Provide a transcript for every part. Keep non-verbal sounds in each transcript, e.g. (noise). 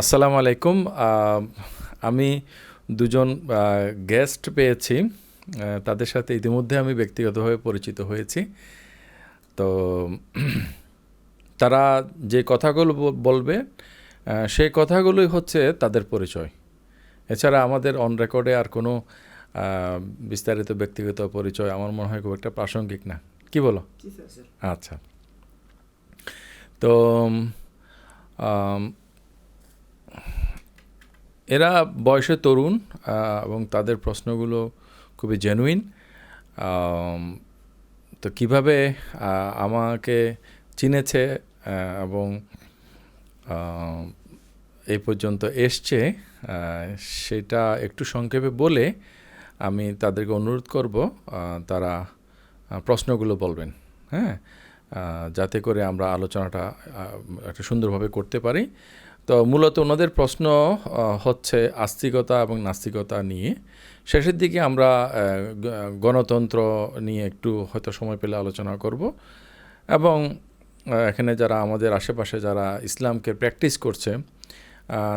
আসসালামু আলাইকুম। আমি দুজন গেস্ট পেয়েছি। তাদের সাথে ইতিমধ্যে আমি ব্যক্তিগতভাবে পরিচিত হয়েছি। তো (clears throat) তারা যে কথাগুলো বলবে সেই কথাগুলোই হচ্ছে তাদের পরিচয়। এছাড়া আমাদের অন রেকর্ডে আর কোনো বিস্তারিত ব্যক্তিগত পরিচয় আমার মনে হয় খুব একটা প্রাসঙ্গিক না। কি বলো? আচ্ছা। তো এরা বয়সে তরুণ এবং তাদের প্রশ্নগুলো খুবই জেনুইন তো কীভাবে আমাকে চিনেছে এবং এই পর্যন্ত এসছে সেটা একটু সংক্ষেপে বলে আমি তাদেরকে অনুরোধ করব তারা প্রশ্নগুলো বলবেন হ্যাঁ? যাতে করে আমরা আলোচনাটা একটা সুন্দরভাবে করতে পারি। তো মূলত ওনাদের প্রশ্ন হচ্ছে আস্তিকতা এবং নাস্তিকতা নিয়ে। শেষের দিকে আমরা গণতন্ত্র নিয়ে একটু হয়তো সময় পেলে আলোচনা করব। এবং এখানে যারা আমাদের আশেপাশে যারা ইসলামকে প্র্যাকটিস করছে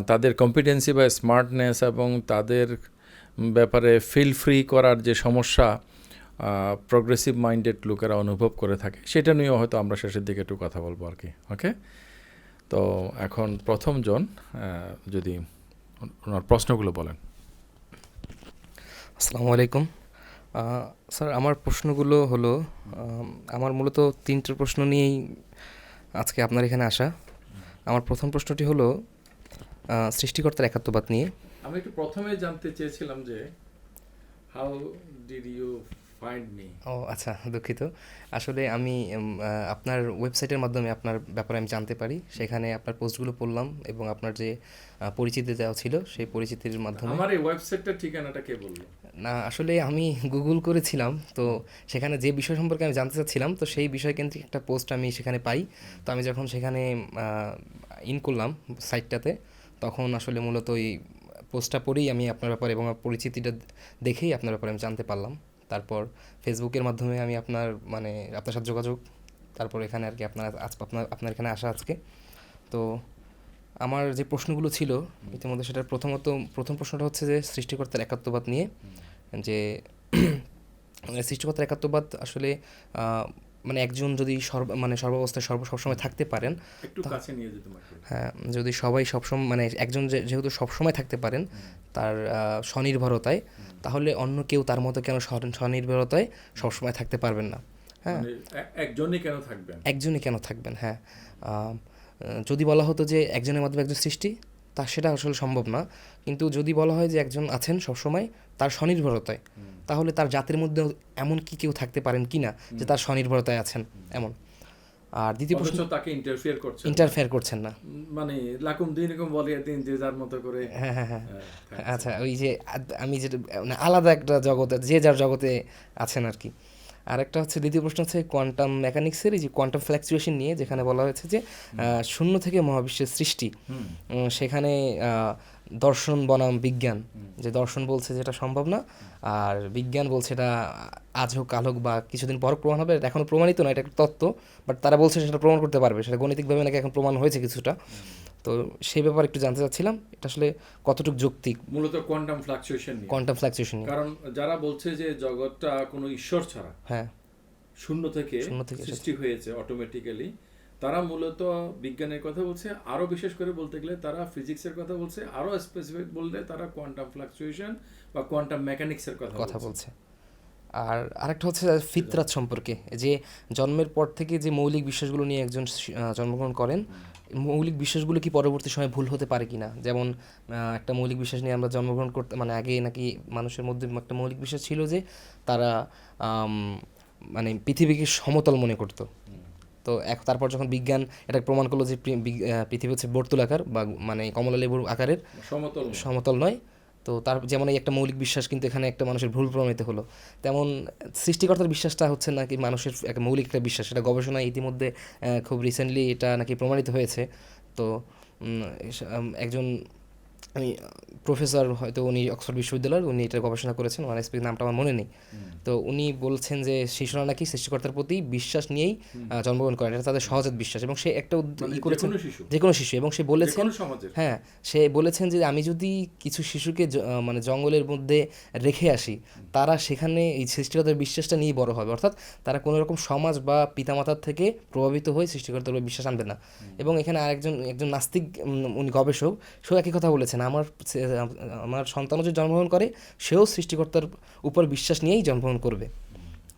তাদের কম্পিটেন্সি বা স্মার্টনেস এবং তাদের ব্যাপারে ফিল ফ্রি করার যে সমস্যা প্রগ্রেসিভ মাইন্ডেড লোকেরা অনুভব করে থাকে, সেটা নিয়েও হয়তো আমরা শেষের দিকে একটু কথা বলব আর কি ওকে তো এখন প্রথম জন যদি ওনার প্রশ্নগুলো বলেন। আসসালামু আলাইকুম। স্যার আমার প্রশ্নগুলো হলো আমার মূলত তিনটে প্রশ্ন নিয়েই আজকে আপনার এখানে আসা। আমার প্রথম প্রশ্নটি হলো সৃষ্টিকর্তার একাত্মবাদ নিয়ে। আমি একটু প্রথমে জানতে চেয়েছিলাম যে how did you find me ও আচ্ছা দুঃখিত। আসলে আমি আপনার ওয়েবসাইটের মাধ্যমে আপনার ব্যাপারে আমি জানতে পারি। সেখানে আপনার পোস্টগুলো পড়লাম এবং আপনার যে পরিচিতি দেওয়া ছিল সেই পরিচিতির মাধ্যমে আমার এই ওয়েবসাইটটার ঠিকানাটা কে বলল? না আসলে আমি গুগল করেছিলাম তো সেখানে যে বিষয় সম্পর্কে আমি জানতে চাচ্ছিলাম তো সেই বিষয় কেন্দ্রিক একটা পোস্ট আমি সেখানে পাই। তো আমি যখন সেখানে ইন করলাম সাইটটাতে তখন আসলে মূলত ওই পোস্টটা পড়েই আমি আপনার ব্যাপারে এবং পরিচিতিটা দেখেই আপনার ব্যাপারে আমি জানতে পারলাম। তারপর ফেসবুকের মাধ্যমে আমি আপনার মানে আপনার সাথে যোগাযোগ তারপর এখানে আর কি আপনার আজ আপনার আপনার এখানে আসা আজকে। তো আমার যে প্রশ্নগুলো ছিল ইতিমধ্যে সেটার প্রথমত প্রথম প্রশ্নটা হচ্ছে যে সৃষ্টিকর্তার একাত্মবাদ নিয়ে যে মানে সৃষ্টিকর্তার একাত্মবাদ আসলে মানে একজন যদি সর্ব মানে সর্বাবস্থায় সর্ব সবসময় থাকতে পারেন হ্যাঁ যদি সবাই সবসময় মানে একজন যে- যেহেতু সবসময় থাকতে পারেন তার স্বনির্ভরতায় তাহলে অন্য কেউ তার মতো কেন স্ব- স্বনির্ভরতায় সবসময় থাকতে পারবেন না। হ্যাঁ। মানে একজনই কেন থাকবেন? একজনই কেন থাকবেন হ্যাঁ। যদি বলা হতো যে একজনের মাধ্যমে একজন সৃষ্টি তা সেটা আসলে সম্ভব না। কিন্তু যদি বলা হয় যে একজন আছেন সবসময় তার স্বনির্ভরতায় তাহলে তার জাতির মধ্যে এমন কি কেউ থাকতে পারেন কি না যে তার স্বনির্ভরতায় আছেন এমন। আর দ্বিতীয় প্রশ্ন তাকে ইন্টারফিয়ার করছে ইন্টারফেয়ার করছেন না। মানে লাকুম দিন এরকম বলে দিন যে যার মতো করে হ্যাঁ হ্যাঁ হ্যাঁ। হ্যাঁ, আচ্ছা ওই যে আমি যেটা মানে আলাদা একটা জগতে যে যার জগতে আছেন আর কি। আর একটা হচ্ছে দ্বিতীয় প্রশ্ন হচ্ছে কোয়ান্টাম মেকানিক্সের এই যে কোয়ান্টাম ফ্ল্যাকচুয়েশন নিয়ে যেখানে বলা হয়েছে যে শূন্য থেকে মহাবিশ্বের সৃষ্টি। সেখানে দর্শন বনাম বিজ্ঞান। যে দর্শন বলছে যেটা সম্ভব না আর বিজ্ঞান বলছে এটা আজ হোক কাল হোক বা কিছুদিন পর প্রমাণ হবে। এটা এখনও প্রমাণিত না এটা একটা তত্ত্ব বাট তারা বলছে সেটা প্রমাণ করতে পারবে। সেটা গণিতিকভাবে নাকি এখন প্রমাণ হয়েছে কিছুটা। তো সেই ব্যাপারে একটু জানতে চাচ্ছিলাম এটা আসলে কতটুকু যৌক্তিক? মূলত কোয়ান্টাম ফ্লাকচুয়েশন নিয়ে। কোয়ান্টাম ফ্ল্যাকচুয়েশন নিয়ে। কারণ যারা বলছে যে জগৎটা কোনো ঈশ্বর ছাড়া হ্যাঁ। শূন্য থেকে সৃষ্টি হয়েছে অটোমেটিক্যালি তারা মূলত বিজ্ঞানের কথা বলছে আরও বিশেষ করে বলতে গেলে তারা ফিজিক্সের কথা বলছে আরও স্পেসিফিক বললে তারা কোয়ান্টাম ফ্লাকচুয়েশন বা কোয়ান্টাম মেকানিক্সের কথা কথা বলছে। আর আরেকটা হচ্ছে ফিতরাত সম্পর্কে যে জন্মের পর থেকে যে মৌলিক বিশ্বাসগুলো নিয়ে একজন জন্মগ্রহণ করেন মৌলিক বিশ্বাসগুলো কি পরবর্তী সময় ভুল হতে পারে কি না যেমন একটা মৌলিক বিশ্বাস নিয়ে আমরা জন্মগ্রহণ করতে মানে আগে নাকি মানুষের মধ্যে একটা মৌলিক বিশ্বাস ছিল যে তারা মানে পৃথিবীকে সমতল মনে করতো। তো এক তারপর যখন বিজ্ঞান এটা প্রমাণ করল যে পৃথিবী হচ্ছে বর্তুল আকার বা মানে কমলালেবুর আকারের সমতল সমতল নয় তো তার যেমন এই একটা মৌলিক বিশ্বাস কিন্তু এখানে একটা মানুষের ভুল প্রমাণিত হলো। তেমন সৃষ্টিকর্তার বিশ্বাসটা হচ্ছে নাকি মানুষের একটা মৌলিক একটা বিশ্বাস এটা গবেষণায় ইতিমধ্যে খুব রিসেন্টলি এটা নাকি প্রমাণিত হয়েছে। তো একজন আমি প্রফেসর হয়তো উনি অক্সফোর্ড বিশ্ববিদ্যালয়ের উনি এটা গবেষণা করেছেন ওয়ান স্পিক নামটা আমার মনে নেই। তো উনি বলছেন যে শিশুরা নাকি সৃষ্টিকর্তার প্রতি বিশ্বাস নিয়েই জন্মগ্রহণ করেন এটা তাদের সহজাত বিশ্বাস এবং সে একটা মানে ই করেছেন যে কোনো শিশু এবং সে বলেছেন হ্যাঁ সে বলেছেন যে আমি যদি কিছু শিশুকে মানে জঙ্গলের মধ্যে রেখে আসি তারা সেখানে এই সৃষ্টিকর্তার বিশ্বাসটা নিয়ে বড় হবে। অর্থাৎ তারা কোনো রকম সমাজ বা পিতামাতার থেকে প্রভাবিত হয়ে সৃষ্টিকর্তার উপর বিশ্বাস আনবে না। এবং এখানে আরেকজন একজন নাস্তিক উনি গবেষক সেও একই কথা বলেছেন। আমার ছে- আমার সন্তানও যদি জন্মগ্রহণ করে সেও সৃষ্টিকর্তার উপর বিশ্বাস নিয়েই জন্মগ্রহণ করবে।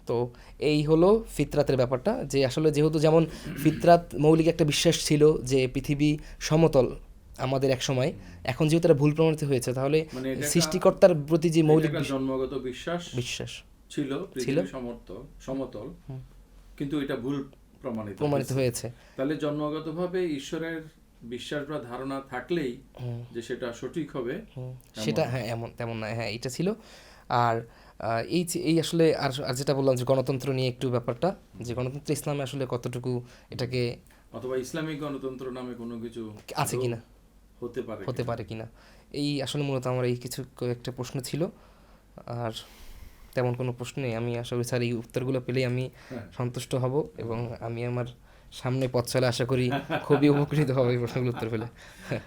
তো এই হলো ফিতরাতের ব্যাপারটা যে আসলে যেহেতু যেমন ফিতরাত মৌলিক একটা বিশ্বাস ছিল যে পৃথিবী সমতল আমাদের এক সময় এখন যেহেতু এটা ভুল প্রমাণিত হয়েছে তাহলে মানে সৃষ্টিকর্তার প্রতি যে মৌলিক জন্মগত বিশ্বাস বিশ্বাস। ছিল ছিল। সমর্থ সমতল। কিন্তু এটা ভুল প্রমাণিত প্রমাণিত। হয়েছে। তাহলে জন্মগতভাবে ঈশ্বরের বিশ্বাস বা ধারণা থাকলেই যে সেটা সঠিক হবে। সেটা হ্যাঁ এমন তেমন না। হ্যাঁ এটা ছিল। আর এই এই আসলে আর আর যেটা বললাম যে গণতন্ত্র নিয়ে একটু ব্যাপারটা যে গণতন্ত্র ইসলামে আসলে কতটুকু এটাকে অথবা ইসলামিক গণতন্ত্র নামে কোনো কিছু আছে কিনা? হতে পারে হতে পারে কিনা? এই আসলে মূলত আমার এই কিছু কয়েকটা প্রশ্ন ছিল। আর তেমন কোনো প্রশ্ন নেই। আমি আশা করি স্যার এই উত্তরগুলো পেলেই আমি হ্যাঁ। সন্তুষ্ট হব এবং আমি আমার সামনে পথ চলে আশা করি খুবই উপকৃত হব এই প্রশ্নগুলো উত্তর পেলে।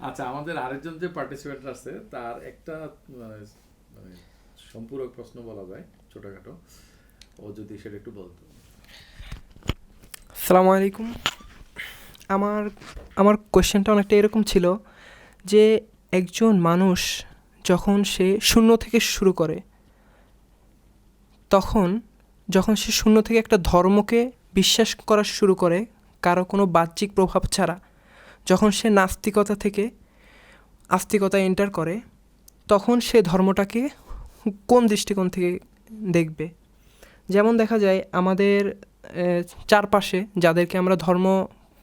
আচ্ছা আমাদের আরেকজন যে পার্টিসিপেন্ট আছে তার একটা মানে, মানে সম্পূরক প্রশ্ন বলা যায় ছোটখাটো। ও যদি সেটা একটু বলতো। সালামু আলাইকুম। আমার আমার কোয়েশ্চেনটা অনেকটা এরকম ছিল যে একজন মানুষ যখন সে শূন্য থেকে শুরু করে তখন যখন সে শূন্য থেকে একটা ধর্মকে বিশ্বাস করা শুরু করে কারও কোনো বাহ্যিক প্রভাব ছাড়া, যখন সে নাস্তিকতা থেকে আস্তিকতা এন্টার করে, তখন সে ধর্মটাকে কোন দৃষ্টিকোণ থেকে দেখবে? যেমন দেখা যায়, আমাদের চারপাশে যাদেরকে আমরা ধর্ম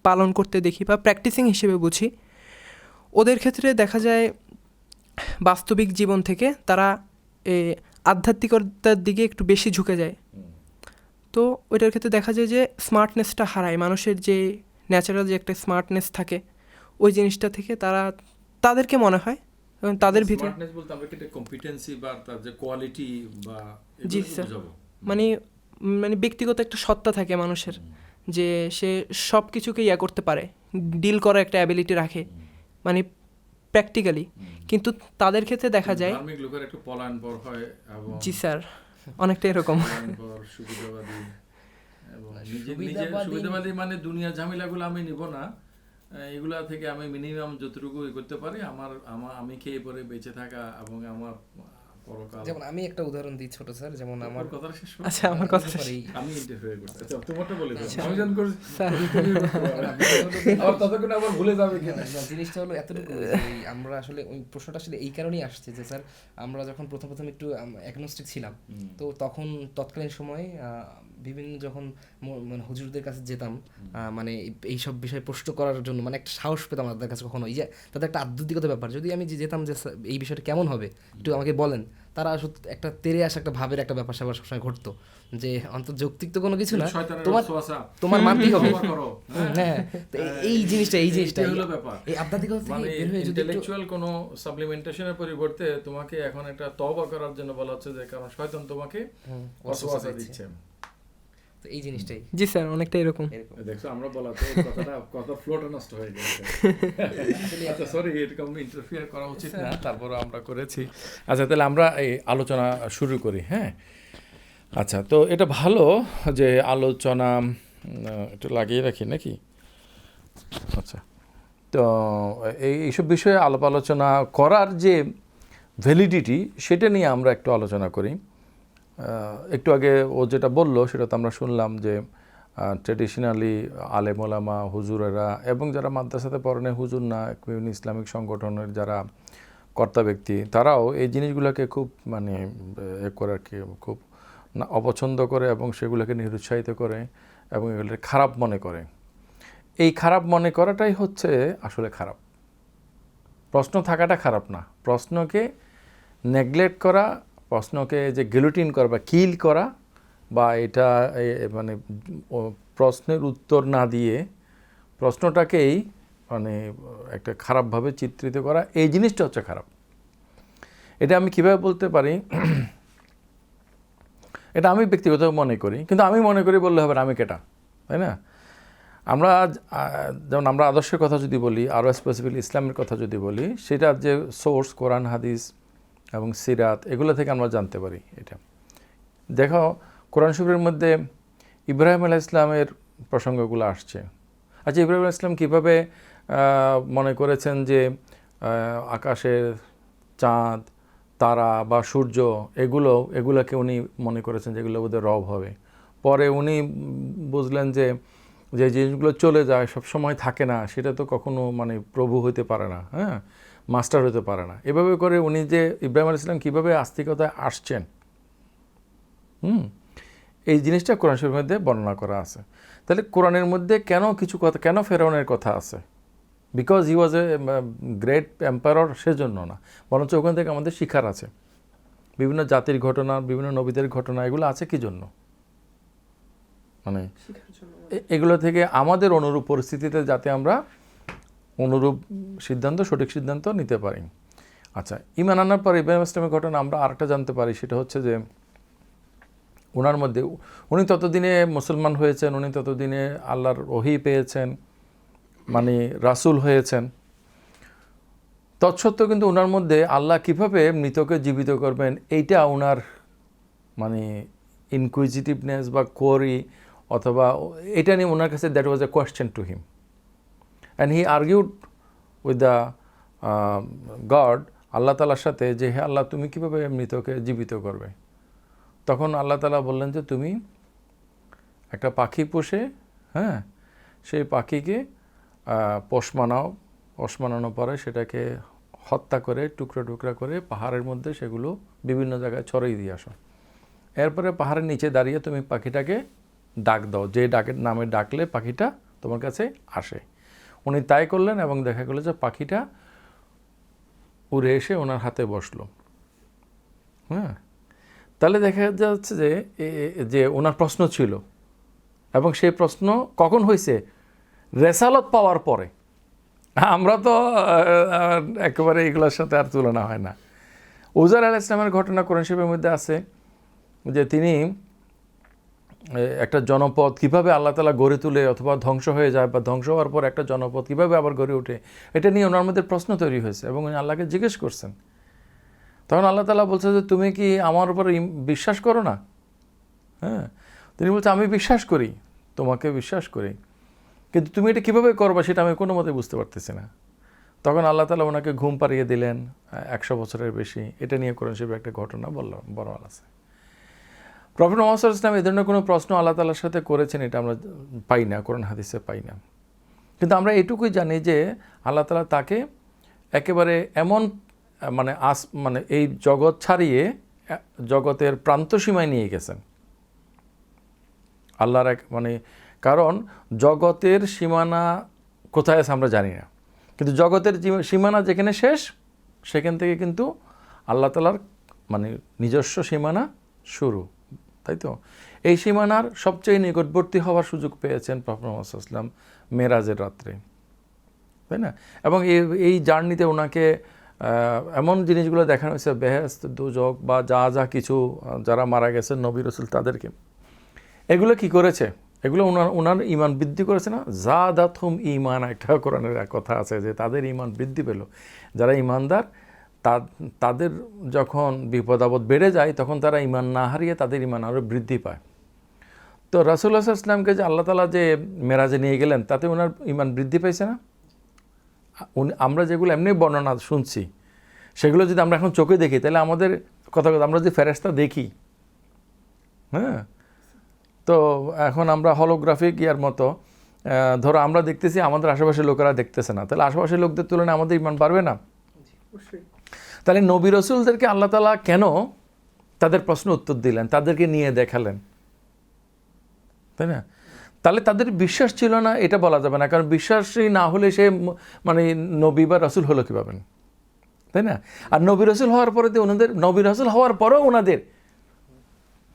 পালন করতে দেখি বা প্র্যাকটিসিং হিসেবে বুঝি, ওদের ক্ষেত্রে দেখা যায়, বাস্তবিক জীবন থেকে তারা আধ্যাত্মিকতার দিকে একটু বেশি ঝুঁকে যায়। তো ওইটার ক্ষেত্রে দেখা যায় যে স্মার্টনেসটা হারায়। মানুষের যে ন্যাচারাল যে একটা স্মার্টনেস থাকে ওই জিনিসটা থেকে তারা তাদেরকে মনে হয়। এবং তাদের ভিতরে বলতে আমরা কি কম্পিটেন্সি বা তার যে কোয়ালিটি বা জি, স্যার। মানে মানে ব্যক্তিগত একটা সত্তা থাকে মানুষের যে সে সব কিছুকে ইয়া করতে পারে ডিল করার একটা অ্যাবিলিটি রাখে মানে প্র্যাকটিক্যালি কিন্তু তাদের ক্ষেত্রে দেখা যায় হয় এবং জি স্যার। অনেকটা এরকম। সুবিধাবাদী এবং সুবিধাবাদী- মানে দুনিয়ার ঝামেলাগুলো আমি নিব না। এগুলা থেকে আমি মিনিমাম যতটুকু করতে পারি আমার আমার আমি খেয়ে পরে বেঁচে থাকা এবং আমার যেমন আমি একটা উদাহরণ দিই ছোট স্যার যেমন আমার কথা শেষ আচ্ছা আমার কথা। আমি ইন্টারফেয়ার করতে আচ্ছা তোমারটা বলে দাও। আমি জান স্যার। আবার ততক্ষণ আবার ভুলে যাবে কিনা? না, জিনিসটা হলো এতটুকু আমরা আসলে ওই প্রশ্নটা আসলে এই কারণেই আসছে যে স্যার আমরা যখন প্রথম প্রথম একটু অ্যাগনোস্টিক ছিলাম তো তখন তৎকালীন সময়ে আহ, বিভিন্ন যখন মানে হুজুরদের কাছে যেতাম মানে এই সব বিষয়ে প্রশ্ন করার জন্য মানে একটা সাহস পেতাম তাদের কাছে কখনো। এই যে তাদের একটা আধ্যাত্মিকতা ব্যাপার। যদি আমি যে যেতাম যে এই বিষয়টা কেমন হবে একটু আমাকে বলেন। তারা একটা তেরে আসা একটা ভাবের একটা ব্যাপার স্যাপার সবসময় ঘটতো যে অন্তর যৌক্তিক তো কোনো কিছু না। তোমার তোমার মানতেই হবে। হ্যাঁ তো এই- জিনিসটা এই জিনিসটা। হলো ব্যাপার। এই আধ্যাত্মিকতা থেকে মানে বের হয়ে যদি ইন্টেলেকচুয়াল কোনো সাপ্লিমেন্টেশনের পরিবর্তে তোমাকে এখন একটা তওবা করার জন্য বলা হচ্ছে যে কারণ শয়তান তোমাকে ওয়াসওয়াসা দিচ্ছে। তো এই জিনিসটাই। জি স্যার অনেকটা এরকম। দেখছ আমরা বলা তো কথাটা কথা ফ্লোটা নষ্ট হয়ে গেছে। আচ্ছা সরি এরকম ইন্টারফিয়ার করা উচিত না তারপরে আমরা করেছি। আচ্ছা তাহলে আমরা এই আলোচনা শুরু করি হ্যাঁ? আচ্ছা তো এটা ভালো যে আলোচনা একটু লাগিয়ে রাখি নাকি? আচ্ছা তো এই এইসব বিষয়ে আলাপ আলোচনা করার যে ভ্যালিডিটি সেটা নিয়ে আমরা একটু আলোচনা করি। একটু আগে ও যেটা বলল, সেটা তো আমরা শুনলাম যে ট্রেডিশনালি আলেমোলামা হুজুরেরা এবং যারা মাদ্রাসাতে পড়েন হুজুর না, বিভিন্ন ইসলামিক সংগঠনের যারা কর্তা ব্যক্তি, তারাও এই জিনিসগুলোকে খুব মানে এ করে আর কি, খুব অপছন্দ করে এবং সেগুলোকে নিরুৎসাহিত করে এবং এগুলোকে খারাপ মনে করে। এই খারাপ মনে করাটাই হচ্ছে আসলে খারাপ। প্রশ্ন থাকাটা খারাপ না। প্রশ্নকে নেগলেক্ট করা প্রশ্নকে যে গিলোটিন করা বা কিল করা বা এটা মানে প্রশ্নের উত্তর না দিয়ে প্রশ্নটাকেই মানে একটা খারাপভাবে চিত্রিত করা, এই জিনিসটা হচ্ছে খারাপ। এটা আমি কীভাবে বলতে পারি? এটা আমি ব্যক্তিগত মনে করি, কিন্তু আমি মনে করি বললে হবে আমি কেটা, তাই না? আমরা যেমন আমরা আদর্শের কথা যদি বলি, আরও স্পেসিফিকলি ইসলামের কথা যদি বলি, সেটার যে সোর্স কোরআন, হাদিস এবং সিরাত, এগুলো থেকে আমরা জানতে পারি এটা। দেখো, কোরআন শরীফের মধ্যে ইব্রাহিম আলাহ ইসলামের প্রসঙ্গগুলো আসছে। আচ্ছা ইব্রাহিম আলাহ ইসলাম কীভাবে মনে করেছেন যে আকাশের চাঁদ, তারা বা সূর্য, এগুলো, এগুলোকে উনি মনে করেছেন যে এগুলো বোধহয় রব হবে। পরে উনি বুঝলেন যে যে জিনিসগুলো চলে যায় সব সময় থাকে না, সেটা তো কখনো মানে প্রভু হতে পারে না হ্যাঁ? মাস্টার হতে পারে না। এভাবে করে উনি যে ইব্রাহিম আলাইহিস সালাম কীভাবে আস্তিকতায় আসছেন হুম এই জিনিসটা কোরআন শরীফের মধ্যে বর্ণনা করা আছে। তাহলে কোরআনের মধ্যে কেন কিছু কথা কেন ফেরাউনের কথা আছে? Because he was a great empire সেজন্য না। বরঞ্চ ওখান থেকে আমাদের শিখার আছে। বিভিন্ন জাতির ঘটনা বিভিন্ন নবীদের ঘটনা এগুলো আছে কি জন্য? মানে এগুলো থেকে আমাদের অনুরূপ পরিস্থিতিতে যাতে আমরা অনুরূপ সিদ্ধান্ত, সঠিক সিদ্ধান্ত নিতে পারি। আচ্ছা ইমান আনার পর ইব্রাহিম ইসলামের ঘটনা আমরা আরেকটা জানতে পারি, সেটা হচ্ছে যে ওনার মধ্যে, উনি ততদিনে মুসলমান হয়েছেন, উনি ততদিনে আল্লাহর ওহি পেয়েছেন মানে রাসূল হয়েছেন। তৎসত্ত্বেও কিন্তু ওনার মধ্যে আল্লাহ কীভাবে মৃতকে জীবিত করবেন, এইটা ওনার মানে ইনকুইজিটিভনেস বা কোয়ারি অথবা এটা নিয়ে ওনার কাছে that was a question to him and he argued with the God Allah তালার সাথে যে, হে আল্লাহ, তুমি কীভাবে মৃতকে জীবিত করবে? তখন আল্লাহ তালা বললেন যে, তুমি একটা পাখি পোষে হ্যাঁ সেই পাখিকে পোষ মানাও। পোষ মানানোর পরে সেটাকে হত্যা করে, টুকরো টুকরা করে পাহাড়ের মধ্যে সেগুলো বিভিন্ন জায়গায় ছড়িয়ে দিয়ে আসো। এরপরে পাহাড়ের নিচে দাঁড়িয়ে তুমি পাখিটাকে ডাক দাও। যে ডাকের নামে ডাকলে পাখিটা তোমার কাছে আসে। উনি তাই করলেন এবং দেখা গেল যে পাখিটা উড়ে এসে ওনার হাতে বসল। হ্যাঁ? তাহলে দেখা যাচ্ছে যে যে ওনার প্রশ্ন ছিল এবং সেই প্রশ্ন কখন হয়েছে রেসালত পাওয়ার পরে। আমরা তো একেবারে এগুলোর সাথে আর তুলনা হয় না। উজার আল ইসলামের ঘটনা কোরআন শরীফের মধ্যে আছে যে তিনি একটা জনপদ কীভাবে আল্লাহ তালা গড়ে তুলে অথবা ধ্বংস হয়ে যায় বা ধ্বংস হওয়ার পর একটা জনপদ কীভাবে আবার গড়ে ওঠে, এটা নিয়ে ওনার মধ্যে প্রশ্ন তৈরি হয়েছে এবং উনি আল্লাহকে জিজ্ঞেস করছেন। তখন আল্লাহ তালা বলছে যে, তুমি কি আমার উপর বিশ্বাস করো না? হ্যাঁ তিনি বলছে, আমি বিশ্বাস করি, তোমাকে বিশ্বাস করি। কিন্তু তুমি এটা কীভাবে করবা সেটা আমি কোনো মতে বুঝতে পারতেছি না। তখন আল্লাহ তালা ওনাকে ঘুম পাড়িয়ে দিলেন একশো বছরের বেশি। এটা নিয়ে কোরআন শরীফে একটা ঘটনা বললাম, বড় আছে প্রফেট মোহাম্মদ ইসলাম এই ধরনের কোনো প্রশ্ন আল্লাহ তালার সাথে করেছেন এটা আমরা পাই না, কোরআন হাদিসে পাই না। কিন্তু আমরা এটুকুই জানি যে আল্লাহ তালা তাকে একেবারে এমন মানে আস মানে এই জগৎ ছাড়িয়ে জগতের প্রান্তসীমায় নিয়ে গেছেন। আল্লাহর এক মানে কারণ জগতের সীমানা কোথায় আছে আমরা জানি না। কিন্তু জগতের সীমানা যেখানে শেষ, সেখান থেকে কিন্তু আল্লাহ তালার মানে নিজস্ব সীমানা শুরু। তাই তো? এই সীমানার সবচেয়ে নিকটবর্তী হওয়ার সুযোগ পেয়েছেন প্রফেট ইসলাম মেরাজের রাত্রে। তাই না? এবং এই এই জার্নিতে ওনাকে এমন জিনিসগুলো দেখানো হয়েছে বেহেস্ত দুজক বা যা যা কিছু যারা মারা গেছেন নবী রসুল তাদেরকে। এগুলো কি করেছে? এগুলো ওনার ওনার ইমান বৃদ্ধি করেছে না? যা দাথুম ইমান একটা কোরআনের কথা আছে যে তাদের ইমান বৃদ্ধি পেল। যারা ইমানদার তাদের যখন বিপদ আপদ বেড়ে যায়, তখন তারা ইমান না হারিয়ে তাদের ইমান আরও বৃদ্ধি পায়। তো রাসুল্লাহ ইসলামকে যে আল্লাহ তালা যে মেরাজে নিয়ে গেলেন, তাতে ওনার ইমান বৃদ্ধি পেয়েছে না? উনি- আমরা যেগুলো এমনি বর্ণনা শুনছি, সেগুলো যদি আমরা এখন চোখে দেখি, তাহলে আমাদের কথা কথা, আমরা যদি ফেরেস্তা দেখি হ্যাঁ? তো এখন আমরা হলোগ্রাফিক ইয়ার মতো ধরো আমরা দেখতেছি আমাদের আশেপাশের লোকেরা দেখতেছে না, তাহলে আশেপাশের লোকদের তুলনায় আমাদের ইমান পারবে না? তাহলে নবী রসুলদেরকে আল্লাহ তালা কেন তাদের প্রশ্ন উত্তর দিলেন? তাদেরকে নিয়ে দেখালেন। তাই না? তাহলে তাদের বিশ্বাস ছিল না, এটা বলা যাবে না। কারণ বিশ্বাসই না হলে সে মানে নবী বা রসুল হলো কী পাবেন তাই না? আর নবী রসুল হওয়ার পরে তো ওনাদের, নবী রসুল হওয়ার পরেও ওনাদের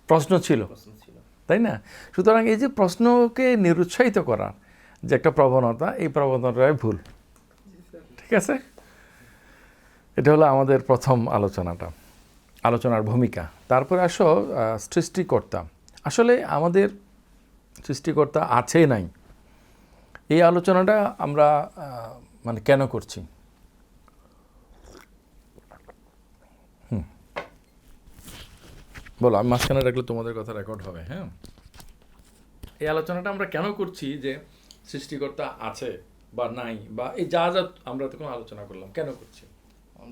প্রশ্ন ছিল। তাই না? সুতরাং এই যে প্রশ্নকে নিরুৎসাহিত করা যে একটা প্রবণতা, এই প্রবণতাটাই ভুল। ঠিক আছে? এটা হলো আমাদের প্রথম আলোচনাটা, আলোচনার ভূমিকা। তারপরে আসো সৃষ্টিকর্তা। আসলে আমাদের সৃষ্টিকর্তা আছে নাই। এই আলোচনাটা আমরা মানে কেন করছি? বলো, আমি মাঝখানে রাখলে তোমাদের কথা রেকর্ড হবে হ্যাঁ? এই আলোচনাটা আমরা কেন করছি যে সৃষ্টিকর্তা আছে বা নাই, বা এই যা যা আমরা তখন আলোচনা করলাম, কেন করছি?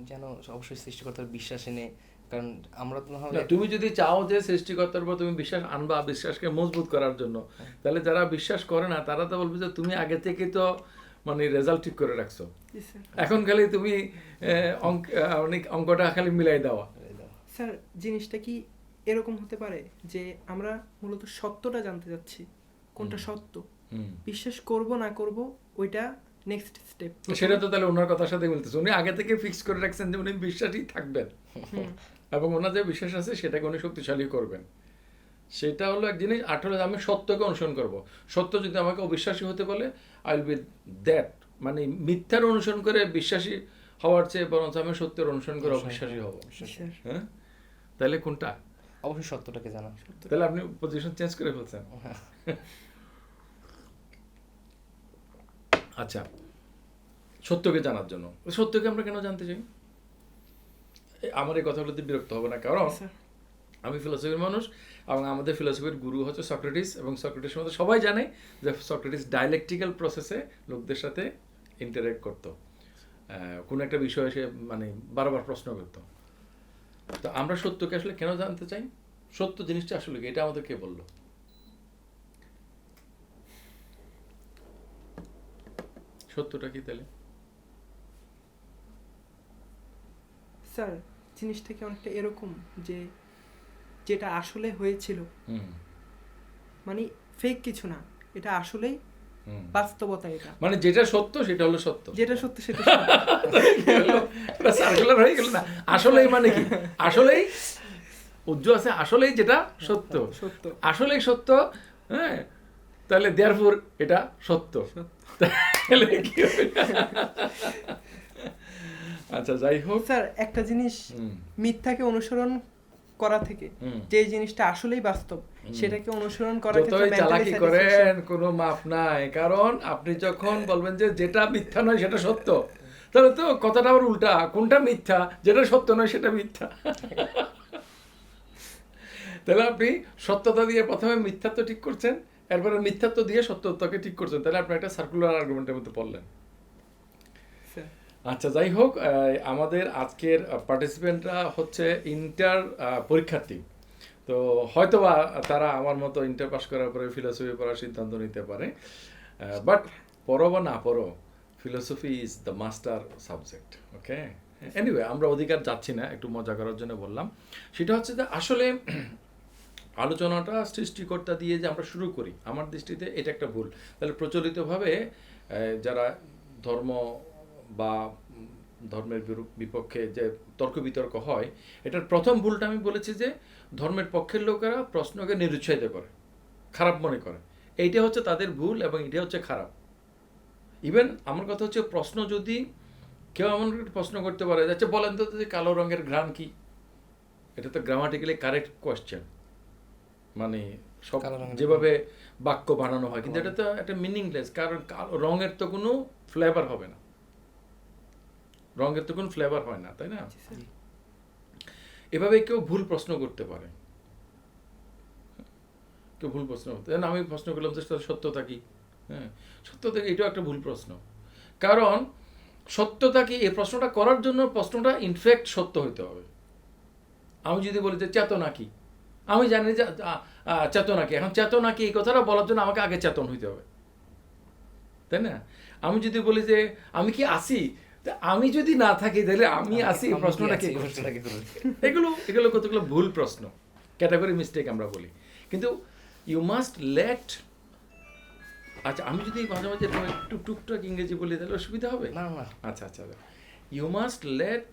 যেন অবশ্যই সৃষ্টিকর্তার বিশ্বাস এনে কারণ আমরা তো না তুমি যদি চাও যে সৃষ্টিকর্তার উপর তুমি বিশ্বাস আনবা বিশ্বাসকে মজবুত করার জন্য তাহলে যারা বিশ্বাস করে না তারা তো বলবে যে তুমি আগে থেকে তো মানে রেজাল্ট ঠিক করে রাখছো। এখন খালি তুমি অঙ্ক অনেক অঙ্কটা খালি মিলাই দেওয়া স্যার জিনিসটা কি এরকম হতে পারে যে আমরা মূলত সত্যটা জানতে যাচ্ছি? কোনটা সত্য? হুম। বিশ্বাস করব না করব ওইটা নেক্সট স্টেপ সেটা তো তাহলে ওনার কথার সাথে মিলতেছে উনি আগে থেকে ফিক্স করে রাখছেন যে উনি বিশ্বাসী থাকবেন। এবং ওনার যে বিশ্বাস আছে সেটাকে উনি শক্তিশালী করবেন? সেটা হলো এক জিনিস হলো আমি সত্যকে অনুসরণ করব। সত্য যদি আমাকে অবিশ্বাসী হতে বলে আই উইল বি দ্যাট মানে মিথ্যার অনুসরণ করে বিশ্বাসী হওয়ার চেয়ে বরঞ্চ আমি সত্যের অনুসরণ করে অবিশ্বাসী হব। হ্যাঁ? তাহলে কোনটা? অবশ্যই সত্যটাকে জানা। তাহলে আপনি পজিশন চেঞ্জ করে ফেলছেন। আচ্ছা সত্যকে জানার জন্য। সত্যকে আমরা কেন জানতে চাই? আমার এই কথাগুলোতে বিরক্ত হবে না কারণ আমি ফিলোসফির মানুষ এবং আমাদের ফিলোসফির গুরু হচ্ছে সক্রেটিস এবং সক্রেটিস মধ্যে সবাই জানে যে সক্রেটিস ডায়ালেকটিক্যাল প্রসেসে লোকদের সাথে ইন্টারেক্ট করতো। কোনো একটা বিষয়ে সে মানে বারবার প্রশ্ন করতো। তো আমরা সত্যকে আসলে কেন জানতে চাই? সত্য জিনিসটা আসলে কি? এটা আমাদের কে বলল? সত্যটা কি তাহলে? স্যার জিনিসটা কি অনেকটা এরকম যে যেটা আসলে হয়েছিল? মানে ফেক কিছু না এটা আসলেই। বাস্তবতা এটা। মানে যেটা সত্য সেটা হলো সত্য। যেটা সত্য সেটা সার্কুলার হয়ে গেল না। আসলেই মানে কি? আসলেই আছে আসলেই যেটা সত্য। সত্য। আসলেই সত্য হ্যাঁ? তাহলে দেয়ারপুর এটা সত্য। তাহলে (laughs) কি আচ্ছা যাই হোক। স্যার একটা জিনিস মিথ্যাকে অনুসরণ করা থেকে যে জিনিসটা আসলেই বাস্তব সেটাকে অনুসরণ ক্ষেত্রে যতই চালাকি করেন কোনো মাপ নাই। কারণ আপনি যখন বলবেন যে যেটা মিথ্যা নয় সেটা সত্য তাহলে তো কথাটা আবার উল্টা। কোনটা মিথ্যা যেটা সত্য নয় সেটা মিথ্যা। তাহলে আপনি সত্যতা দিয়ে প্রথমে মিথ্যা তো ঠিক করছেন এরপরে মিথ্যাত্ব দিয়ে সত্যতাকে ঠিক করছেন। তাহলে আপনি একটা সার্কুলার আর্গুমেন্টের মধ্যে পড়লেন। আচ্ছা। যাই হোক আমাদের আজকের পার্টিসিপেন্টরা হচ্ছে ইন্টার পরীক্ষার্থী। তো হয়তোবা তারা আমার মতো ইন্টার পাস করার পরে ফিলোসফি পড়ার সিদ্ধান্ত নিতে পারে। বাট পড়ো বা না পড়ো philosophy is the master subject okay anyway আমরা অধিকার যাচ্ছি না একটু মজা করার জন্য বললাম। সেটা হচ্ছে যে আসলে আলোচনাটা সৃষ্টিকর্তা দিয়ে যে আমরা শুরু করি, আমার দৃষ্টিতে এটা একটা ভুল। তাহলে প্রচলিতভাবে যারা ধর্ম বা ধর্মের বিপক্ষে যে তর্ক বিতর্ক হয়, এটার প্রথম ভুলটা আমি বলেছি যে, ধর্মের পক্ষের লোকেরা প্রশ্নকে নিরুৎসাহিত করে, খারাপ মনে করে। এইটা হচ্ছে তাদের ভুল এবং এটা হচ্ছে খারাপ। ইভেন আমার কথা হচ্ছে প্রশ্ন যদি কেউ এমন একটা প্রশ্ন করতে পারে, যাচ্ছে বলেন তো যে কালো রঙের ঘ্রাণ কি? এটা তো গ্রামাটিক্যালি কারেক্ট কোয়েশ্চেন মানে সব যেভাবে বাক্য বানানো হয় কিন্তু এটা তো একটা মিনিংলেস কারণ রঙের তো কোনো ফ্লেভার হবে না। রঙের তো কোনো ফ্লেভার হয় না তাই না? এভাবে কেউ ভুল প্রশ্ন করতে পারে। কেউ ভুল প্রশ্ন করতে আমি প্রশ্ন করলাম যে সত্যতা কি? হ্যাঁ সত্যতা এটাও একটা ভুল প্রশ্ন। কারণ সত্যতা কি? এই প্রশ্নটা করার জন্য প্রশ্নটা ইনফ্যাক্ট সত্য হইতে হবে। আমি যদি বলি যে চেতনা কি? আমি জানি যে চেতনা কি। এখন চেতনা কি এই কথাটা বলার জন্য আমাকে আগে চেতন হইতে হবে। তাই না? আমি যদি বলি যে আমি কি আসি? আমি যদি না থাকি তাহলে আমি আসি? প্রশ্নটা কি? এগুলো এগুলো কতগুলো ভুল প্রশ্ন। ক্যাটাগরি মিস্টেক আমরা বলি। কিন্তু ইউ মাস্ট লেট আচ্ছা আমি যদি মাঝে মাঝে একটু টুকটাক ইংরেজি বলি তাহলে অসুবিধা হবে? না না। আচ্ছা আচ্ছা ইউ মাস্ট লেট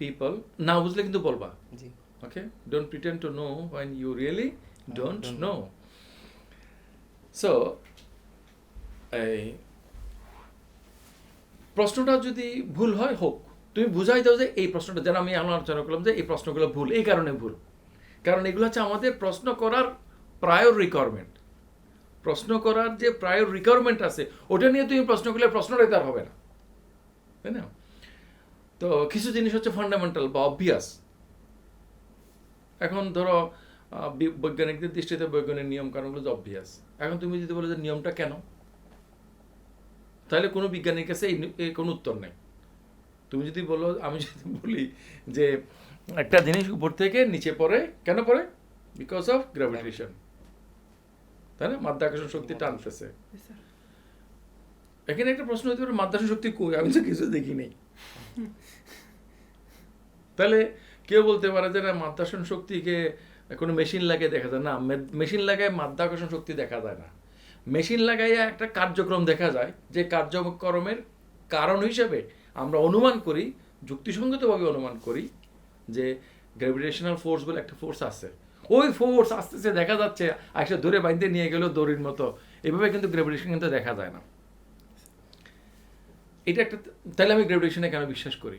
পিপল না বুঝলে কিন্তু বলবা। জি। Okay? Don't pretend to know when you really don't, don't know. so এই প্রশ্নটা যদি ভুল হয় হোক তুমি বুঝাই দাও যে এই প্রশ্নটা যেন আমি আলোচনা করলাম যে এই প্রশ্নগুলো ভুল এই কারণে ভুল। কারণ এগুলো হচ্ছে আমাদের প্রশ্ন করার প্রায়র রিকোয়ারমেন্ট প্রশ্ন করার যে প্রায়র রিকোয়ারমেন্ট আছে ওটা নিয়ে তুমি প্রশ্ন করলে প্রশ্নটাই তার হবে না। তাই না? তো কিছু জিনিস হচ্ছে ফান্ডামেন্টাল বা অবভিয়াস এখন ধরো বৈজ্ঞানিকদের দৃষ্টিতে বৈজ্ঞানিক নিয়ম কারণগুলো যে অবভিয়াস এখন তুমি যদি বলো যে নিয়মটা কেন? তাহলে কোনো বিজ্ঞানীর কাছে এই এই কোনো উত্তর নেই। তুমি যদি বলো আমি যদি বলি যে একটা জিনিস উপর থেকে নিচে পড়ে কেন পড়ে? বিকজ অফ গ্র্যাভিটেশন তাই না? মাধ্যাকর্ষণ শক্তি টানতেছে। এখানে একটা প্রশ্ন হতে পারে মাধ্যাকর্ষণ শক্তি কই? আমি তো কিছু দেখি নেই (laughs) তাহলে কেউ বলতে পারে যে মাধ্যাকর্ষণ শক্তিকে কোনো মেশিন লাগিয়ে দেখা যায় না। মেশিন লাগায় মাধ্যাকর্ষণ শক্তি দেখা যায় না। মেশিন লাগাইয়া একটা কার্যক্রম দেখা যায়, যে কার্যক্রমের কারণ হিসেবে আমরা অনুমান করি, যুক্তিসঙ্গতভাবে অনুমান করি, যে গ্র্যাভিটেশনাল ফোর্স বলে একটা ফোর্স আছে। ওই ফোর্স আস্তে আস্তে দেখা যাচ্ছে আসলে দূরে বাইন্দে নিয়ে গেল দড়ির মতো। এভাবে কিন্তু গ্র্যাভিটেশন কিন্তু দেখা যায় না। এটা একটা তাহলে আমি গ্র্যাভিটেশনে কেন বিশ্বাস করি?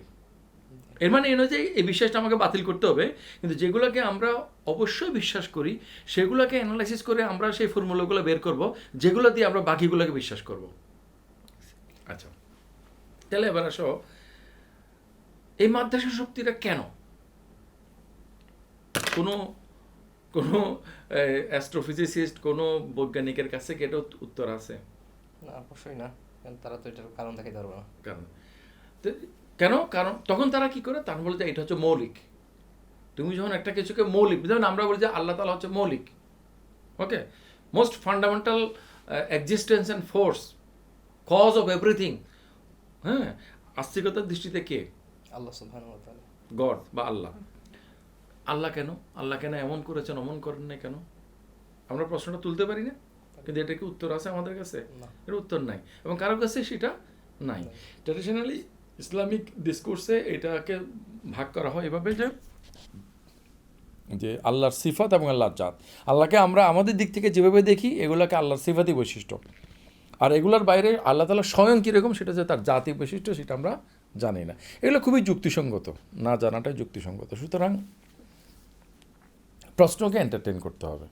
এর মানে এই নয় যে এই বিশ্বাসটা আমাকে বাতিল করতে হবে কিন্তু যেগুলোকে আমরা অবশ্যই বিশ্বাস করি সেগুলোকে অ্যানালাইসিস করে আমরা সেই ফর্মুলাগুলো বের করব যেগুলো দিয়ে আমরা বাকিগুলোকে বিশ্বাস করব। আচ্ছা। তাহলে এবার আসো এই মাদ্রাসা শক্তিটা কেন? কোনো কোনো অ্যাস্ট্রোফিজিসিস্ট কোনো বৈজ্ঞানিকের কাছে কি এটা উত্তর আছে? না অবশ্যই না। তারা তো এটার কারণ দেখাতে পারবে না। কারণ? কেন? কারণ তখন তারা কি করে? তারা বলে যে এটা হচ্ছে মৌলিক। তুমি যখন একটা কিছুকে মৌলিক যেমন আমরা বলি যে আল্লাহ তালা হচ্ছে মৌলিক। Okay? Most fundamental existence and force cause of everything হ্যাঁ? আস্তিকতার দৃষ্টিতে কে? আল্লাহ গড বা আল্লাহ। আল্লাহ কেন? আল্লাহ কেন এমন করেছেন অমন করেন না কেন? আমরা প্রশ্নটা তুলতে পারি না? কিন্তু এটা কি উত্তর আছে আমাদের কাছে? এর উত্তর নাই। এবং কারও কাছে সেটা নাই। ট্র্যাডিশনালি ইসলামিক ডিসকোর্সে এটাকে ভাগ করা হয় এভাবে যে যে আল্লাহর সিফাত এবং আল্লাহর জাত। আল্লাহকে আমরা আমাদের দিক থেকে যেভাবে দেখি, এগুলোকে আল্লাহর সিফাতই বৈশিষ্ট্য। আর এগুলোর বাইরে আল্লাহ তালা স্বয়ং কীরকম, সেটা যে তার জাতি বৈশিষ্ট্য, সেটা আমরা জানি না। এগুলো খুবই যুক্তিসঙ্গত, না জানাটাই যুক্তিসঙ্গত। সুতরাং প্রশ্নকে এন্টারটেন করতে হবে।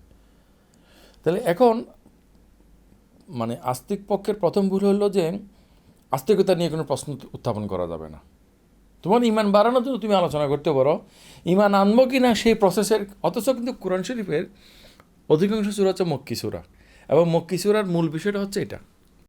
তাহলে এখন মানে আস্তিক পক্ষের প্রথম ভুল হলো যে আস্তিকতা নিয়ে কোনো প্রশ্ন উত্থাপন করা যাবে না। তোমার ইমান বাড়ানোর জন্য তুমি আলোচনা করতে পারো। ইমান আনব কি না সেই প্রসেসের অথচ কিন্তু কোরআন শরীফের অধিকাংশ সুরা হচ্ছে মক্কি সুরা। এবং মক্কি সুরার মূল বিষয়টা হচ্ছে এটা।